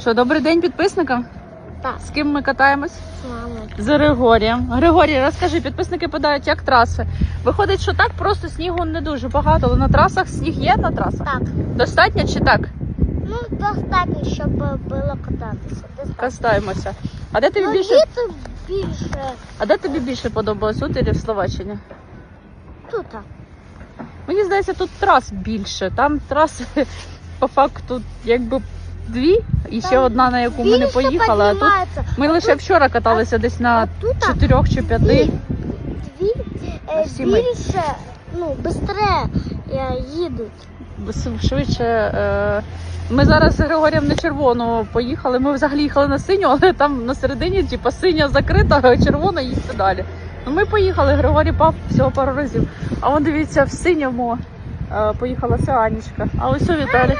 Що, добрий день підписникам? Так, З ким ми катаємось? з мамою. З Григорієм. Григорій, розкажи, підписники питають, як траси. Виходить, що так просто снігу не дуже багато, але на трасах сніг є на трасах? Так, Достатньо чи так? ну достатньо, щоб було кататися. Кастаємося. А де тобі Ну, більше? діти більше А де тобі більше подобалось? Тут чи в Словаччині? тут. Мені здається, тут трас більше. Там траси по факту якби дві, і ще Там одна, на яку ми не поїхали. А тут ми лише вчора каталися десь на чотирьох чи п'яти. дві, дві е, більше, ну, швидше їдуть. Швидше. Е... Ми зараз з Григорієм на червону поїхали. Ми взагалі їхали на синю, але там на середині, типу, синя закрита, а червона їсти далі. Ну ми поїхали, Григорій пав всього пару разів. А вон дивіться, в синьому е, поїхала Сеанічка. А ось у Віталій.